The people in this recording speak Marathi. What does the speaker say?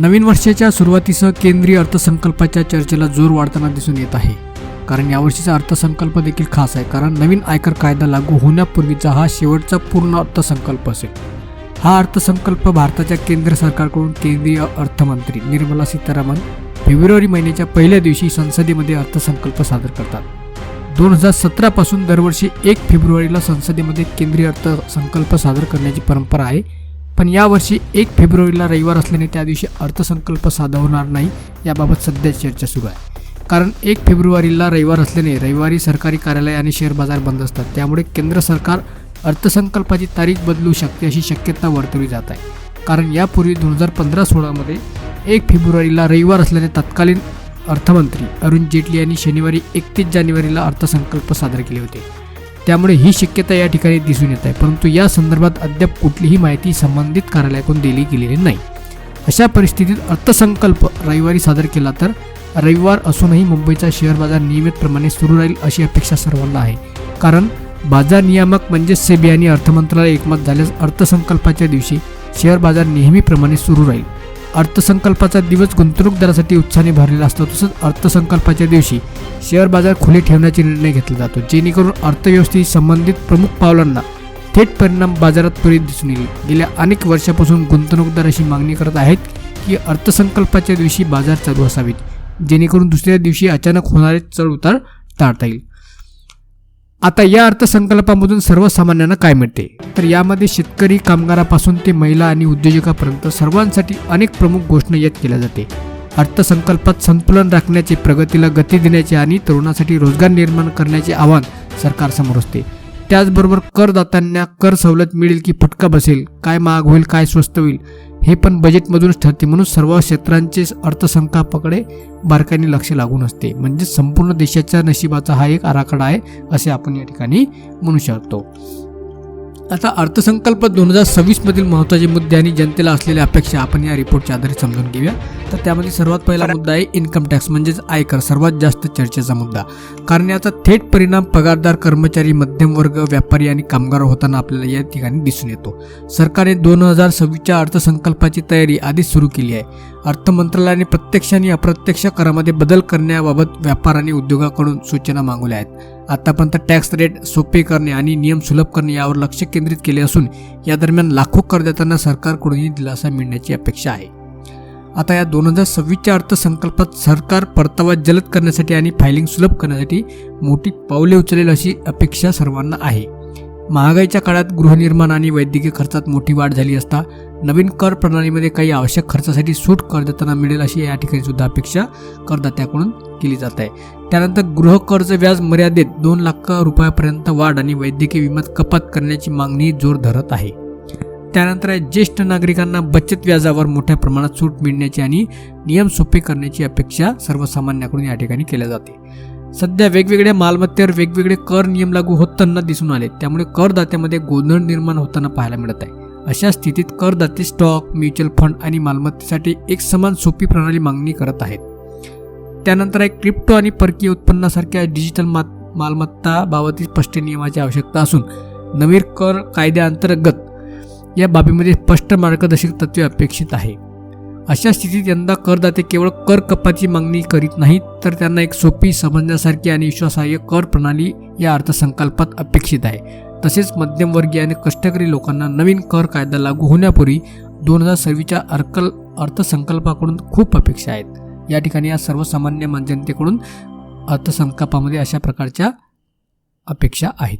नवीन वर्षाच्या सुरुवातीसह केंद्रीय अर्थसंकल्पाच्या चर्चेला जोर वाढताना दिसून येत आहे. कारण यावर्षीचा अर्थसंकल्प देखील खास आहे. कारण नवीन आयकर कायदा लागू होण्यापूर्वीचा हा शेवटचा पूर्ण अर्थसंकल्प असेल. हा अर्थसंकल्प भारताच्या केंद्र सरकारकडून केंद्रीय अर्थमंत्री निर्मला सीतारामन फेब्रुवारी महिन्याच्या पहिल्या दिवशी संसदेमध्ये अर्थसंकल्प सादर करतात. दोन हजार सतरापासून दरवर्षी एक फेब्रुवारीला संसदेमध्ये केंद्रीय अर्थसंकल्प सादर करण्याची परंपरा आहे. पण यावर्षी एक फेब्रुवारीला रविवार असल्याने त्या दिवशी अर्थसंकल्प सादर होणार नाही याबाबत सध्या चर्चा सुरू आहे. कारण एक फेब्रुवारीला रविवार असल्याने रविवारी सरकारी कार्यालय आणि शेअर बाजार बंद असतात. त्यामुळे केंद्र सरकार अर्थसंकल्पाची तारीख बदलू शकते अशी शक्यता वर्तवली जात आहे. कारण यापूर्वी दोन हजार पंधरा सोळामध्ये एक फेब्रुवारीला रविवार असल्याने तत्कालीन अर्थमंत्री अरुण जेटली यांनी शनिवारी एकतीस जानेवारीला अर्थसंकल्प सादर केले होते. त्यामुळे ही शक्यता या ठिकाणी दिसून येत आहे. परंतु या संदर्भात अद्याप कुठलीही माहिती संबंधित कार्यालयाकडून दिली गेलेली नाही. अशा परिस्थितीत अर्थसंकल्प रविवारी सादर केला तर रविवार असूनही मुंबईचा शेअर बाजार नियमितप्रमाणे सुरू राहील अशी अपेक्षा सर्वांना आहे. कारण बाजार नियामक म्हणजेच सेबी आणि अर्थमंत्रालय एकमत झाल्यास अर्थसंकल्पाच्या दिवशी शेअर बाजार नेहमीप्रमाणे सुरू राहील. अर्थसंकल्पाचा दिवस गुंतवणूकदारासाठी उत्साहाने भरलेला असतो. तसंच अर्थसंकल्पाच्या दिवशी शेअर बाजार खुले ठेवण्याचे निर्णय घेतला जातो जेणेकरून अर्थव्यवस्थेशी संबंधित प्रमुख पावलांना थेट परिणाम बाजारात त्वरित दिसून येईल. गेल्या अनेक वर्षापासून गुंतवणूकदार अशी मागणी करत आहेत की अर्थसंकल्पाच्या दिवशी बाजार चालू असावेत जेणेकरून दुसऱ्या दिवशी अचानक होणारे चढउतार टाळता येईल. आता या अर्थसंकल्पामधून सर्वसामान्यांना काय मिळते? तर यामध्ये शेतकरी कामगारापासून ते महिला आणि उद्योजकापर्यंत सर्वांसाठी अनेक प्रमुख घोषणा यात केल्या जाते. अर्थसंकल्पात संतुलन राखण्याचे प्रगतीला गती देण्याचे आणि तरुणासाठी रोजगार निर्माण करण्याचे आव्हान सरकारसमोर असते. त्याचबरोबर करदात्यांना कर सवलत मिळेल की फटका बसेल? काय महाग होईल? काय स्वस्त होईल? हे पण बजेटमधूनच ठरते. म्हणून सर्व क्षेत्रांचे अर्थसंकल्पाकडे बारकाईने लक्ष लागून असते. म्हणजे संपूर्ण देशाच्या नशिबाचा हा एक आराखडा आहे असे आपण या ठिकाणी म्हणू शकतो. आता अर्थसंकल्प दोन हजार सव्वीसमधील महत्त्वाचे मुद्दे आणि जनतेला असलेल्या अपेक्षा आपण या रिपोर्टच्या आधारे समजून घेऊया. तर त्यामध्ये सर्वात पहिला मुद्दा आहे इन्कम टॅक्स म्हणजेच आयकर सर्वात जास्त चर्चेचा मुद्दा. कारण याचा थेट परिणाम पगारदार कर्मचारी मध्यमवर्ग व्यापारी आणि कामगार होताना आपल्याला या ठिकाणी दिसून येतो. सरकारने दोन हजार सव्वीसच्या अर्थसंकल्पाची तयारी आधीच सुरू केली आहे. अर्थ मंत्रालयाने प्रत्यक्ष आणि अप्रत्यक्ष करामध्ये बदल करण्याबाबत व्यापार आणि उद्योगाकडून सूचना मागवल्या आहेत. आतापर्यंत टॅक्स रेट सोपे करणे आणि नियम सुलभ करणे यावर लक्ष केंद्रित केले असून या दरम्यान लाखो करदात्यांना सरकारकडूनही दिलासा मिळण्याची अपेक्षा आहे. आता या दोन हजार सव्वीसच्या अर्थसंकल्पात सरकार परतावा जलद करण्यासाठी आणि फायलिंग सुलभ करण्यासाठी मोठी पावले उचलेल अशी अपेक्षा सर्वांना आहे. महागाईच्या काळात गृहनिर्माण आणि वैद्यकीय खर्चात मोठी वाढ झाली असता नवीन कर प्रणालीमध्ये काही आवश्यक खर्चासाठी सूट करदात्यांना मिळेल अशी या ठिकाणी सुद्धा अपेक्षा करदात्याकडून केली जात आहे. त्यानंतर गृह कर्ज व्याज मर्यादेत दोन लाख रुपयापर्यंत वाढ आणि वैद्यकीय विम्यात कपात करण्याची मागणी जोर धरत आहे. त्यानंतर ज्येष्ठ नागरिकांना बचत व्याजावर मोठ्या प्रमाणात सूट मिळण्याची आणि नियम सोपे करण्याची अपेक्षा सर्वसामान्याकडून या ठिकाणी केल्या जाते. सध्या वेगवेगळ्या मालमत्तेवर वेगवेगळे कर नियम लागू होताना दिसून आले. त्यामुळे करदात्यामध्ये गोंधळ निर्माण होताना पाहायला मिळत आहे. अशा स्थितीत करदाते स्टॉक म्युच्युअल फंड आणि मालमत्तेसाठी एक समान सोपी प्रणाली मागणी करत आहेत. त्यानंतर एक क्रिप्टो आणि परकीय उत्पन्नासारख्या डिजिटल मा मालमत्ताबाबतीत स्पष्ट नियमाची आवश्यकता असून नवीन कर कायद्याअंतर्गत या बाबीमध्ये स्पष्ट मार्गदर्शक तत्वे अपेक्षित आहे. अशा स्थितीत यंदा करदाते केवळ कर कपाची मागणी करीत नाहीत तर त्यांना एक सोपी समजण्यासारखी आणि विश्वासार्ह कर प्रणाली या अर्थसंकल्पात अपेक्षित आहे. तसेच मध्यमवर्गीय आणि कष्टकरी लोकांना नवीन कर कायदा लागू होण्यापूर्वी दोन हजार सव्वीसच्या अर्कल अर्थसंकल्पाकडून खूप अपेक्षा आहेत. या ठिकाणी या सर्वसामान्य जनतेकडून अर्थसंकल्पामध्ये अशा प्रकारच्या अपेक्षा आहेत.